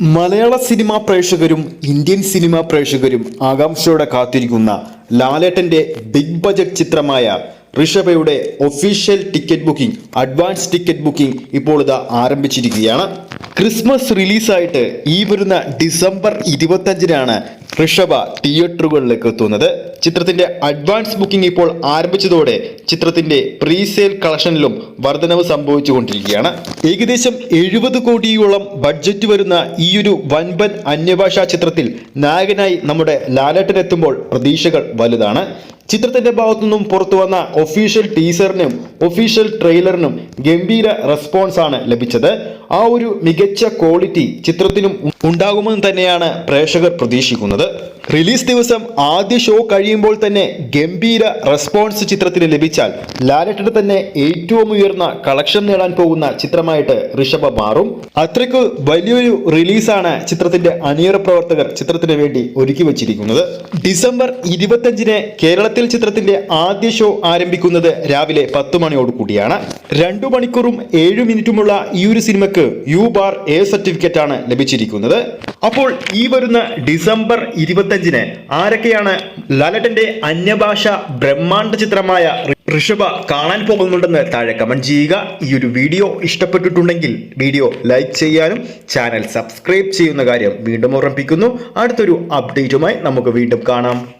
മലയാള cinema പ്രേക്ഷകരും Indian cinema പ്രേക്ഷകരും ആകാംക്ഷയോടെ കാത്തിരിക്കുന്ന ലാലേട്ടന്റെ ബിഗ് ബജറ്റ് ചിത്രമായ ഋഷഭയുടെ official ticket booking advance ticket booking ഇപ്പോൾ ഇതാ ആരംഭിച്ചിരിക്കുകയാണ്. ക്രിസ്മസ് റിലീസായിട്ട് ഈ വരുന്ന ഡിസംബർ ഇരുപത്തഞ്ചിനാണ് ഋഷഭ തിയേറ്ററുകളിലേക്ക് എത്തുന്നത്. ചിത്രത്തിന്റെ അഡ്വാൻസ് ബുക്കിംഗ് ഇപ്പോൾ ആരംഭിച്ചതോടെ ചിത്രത്തിന്റെ പ്രീസെയിൽ കളക്ഷനിലും വർധനവ് സംഭവിച്ചുകൊണ്ടിരിക്കുകയാണ്. ഏകദേശം എഴുപത് കോടിയോളം ബഡ്ജറ്റ് വരുന്ന ഈയൊരു വൻപൻ അന്യഭാഷാ ചിത്രത്തിൽ നായകനായി നമ്മുടെ ലാലേട്ടൻ എത്തുമ്പോൾ പ്രതീക്ഷകൾ വലുതാണ്. ചിത്രത്തിന്റെ ഭാഗത്തു നിന്നും പുറത്തു വന്ന ഒഫീഷ്യൽ ടീസറിനും ഒഫീഷ്യൽ ട്രെയിലറിനും ഗംഭീര റെസ്പോൺസ് ആണ് ലഭിച്ചത്. ആ ഒരു മികച്ച ക്വാളിറ്റി ചിത്രത്തിനും ഉണ്ടാകുമെന്ന് തന്നെയാണ് പ്രേക്ഷകർ പ്രതീക്ഷിക്കുന്നത്. റിലീസ് ദിവസം ആദ്യ ഷോ കഴിയുമ്പോൾ തന്നെ ഗംഭീര റെസ്പോൺസ് ചിത്രത്തിന് ലഭിച്ചാൽ ലാലറ്റിന് തന്നെ ഏറ്റവും ഉയർന്ന കളക്ഷൻ നേടാൻ പോകുന്ന ചിത്രമായിട്ട് ഋഷഭ മാറും. അത്രയ്ക്ക് വലിയൊരു റിലീസാണ് ചിത്രത്തിന്റെ അണിയറ പ്രവർത്തകർ ചിത്രത്തിന് വേണ്ടി ഒരുക്കി വച്ചിരിക്കുന്നത്. ഡിസംബർ ഇരുപത്തഞ്ചിന് കേരളത്തിൽ ചിത്രത്തിന്റെ ആദ്യ ഷോ ആരംഭിക്കുന്നത് രാവിലെ പത്ത് മണിയോട് കൂടിയാണ്. രണ്ടു മണിക്കൂറും ഏഴു മിനിറ്റുമുള്ള ഈ ഒരു സിനിമയ്ക്ക് യു ബാർ എ സർട്ടിഫിക്കറ്റ് ആണ് ലഭിച്ചിരിക്കുന്നത് അപ്പോൾ ഈ വരുന്ന ഡിസംബർ ഇരുപത്തഞ്ചിന് ആരൊക്കെയാണ് ലാലട്ടന്റെ അന്യഭാഷ ബ്രഹ്മാണ്ഡ ചിത്രമായ ഋഷഭ കാണാൻ പോകുന്നുണ്ടെന്ന് താഴെ കമന്റ് ചെയ്യുക. ഈ ഒരു വീഡിയോ ഇഷ്ടപ്പെട്ടിട്ടുണ്ടെങ്കിൽ വീഡിയോ ലൈക്ക് ചെയ്യാനും ചാനൽ സബ്സ്ക്രൈബ് ചെയ്യുന്ന കാര്യം വീണ്ടും ഓർമ്മിപ്പിക്കുന്നു. അടുത്തൊരു അപ്ഡേറ്റുമായി നമുക്ക് വീണ്ടും കാണാം.